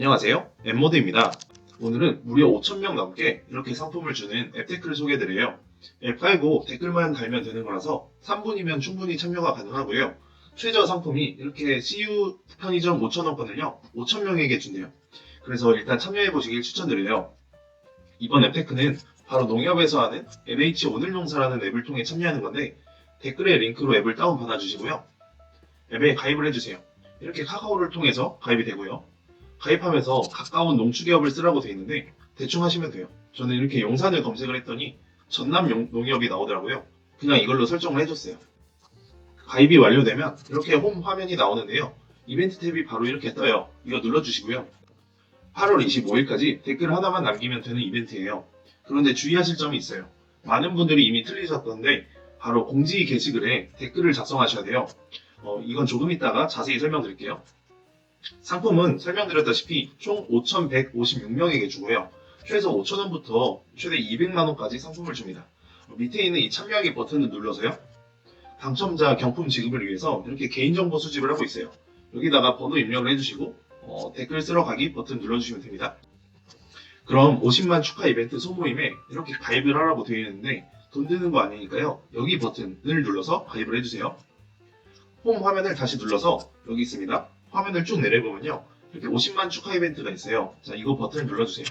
안녕하세요. 앱모드입니다. 오늘은 무려 5,000명 넘게 이렇게 상품을 주는 앱테크를 소개해드려요. 앱 깔고 댓글만 달면 되는 거라서 3분이면 충분히 참여가 가능하고요. 최저 상품이 이렇게 CU 편의점 5,000원권을요, 5,000명에게 준대요. 그래서 일단 참여해보시길 추천드려요. 이번 앱테크는 바로 농협에서 하는 NH 오늘 농사라는 앱을 통해 참여하는 건데, 댓글에 링크로 앱을 다운받아 주시고요. 앱에 가입을 해주세요. 이렇게 카카오를 통해서 가입이 되고요. 가입하면서 가까운 농축기업을 쓰라고 돼 있는데 대충 하시면 돼요. 저는 이렇게 용산을 검색을 했더니 전남 용- 농협이 나오더라고요. 그냥 이걸로 설정을 해줬어요. 가입이 완료되면 이렇게 홈 화면이 나오는데요. 이벤트 탭이 바로 이렇게 떠요. 이거 눌러주시고요. 8월 25일까지 댓글 하나만 남기면 되는 이벤트예요. 그런데 주의하실 점이 있어요. 많은 분들이 이미 틀리셨던데 바로 공지 게시글에 댓글을 작성하셔야 돼요. 어, 이건 조금 이따가 자세히 설명드릴게요. 상품은 설명드렸다시피 총 5,156명에게 주고요. 최소 5,000원부터 최대 200만원까지 상품을 줍니다. 어, 밑에 있는 이 참여하기 버튼을 눌러서요. 당첨자 경품 지급을 위해서 이렇게 개인정보 수집을 하고 있어요. 여기다가 번호 입력을 해주시고 어, 댓글 쓰러 가기 버튼 눌러주시면 됩니다. 그럼 50만 축하 이벤트 소모임에 이렇게 가입을 하라고 되어 있는데 돈 드는 거 아니니까요. 여기 버튼을 눌러서 가입을 해주세요. 홈 화면을 다시 눌러서 여기 있습니다. 화면을 쭉 내려보면요. 이렇게 50만 축하 이벤트가 있어요. 자, 이거 버튼을 눌러주세요.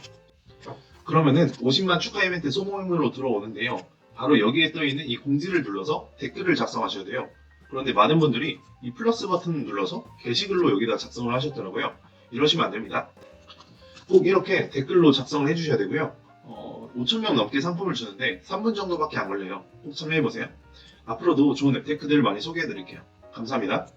그러면은 50만 축하 이벤트 소모임으로 들어오는데요. 바로 여기에 떠 있는 이 공지를 눌러서 댓글을 작성하셔야 돼요. 그런데 많은 분들이 이 플러스 버튼을 눌러서 게시글로 여기다 작성을 하셨더라고요. 이러시면 안 됩니다. 꼭 이렇게 댓글로 작성을 해주셔야 되고요. 어, 5,000명 넘게 상품을 주는데 3분 정도밖에 안 걸려요. 꼭 참여해보세요. 앞으로도 좋은 앱테크들 많이 소개해드릴게요. 감사합니다.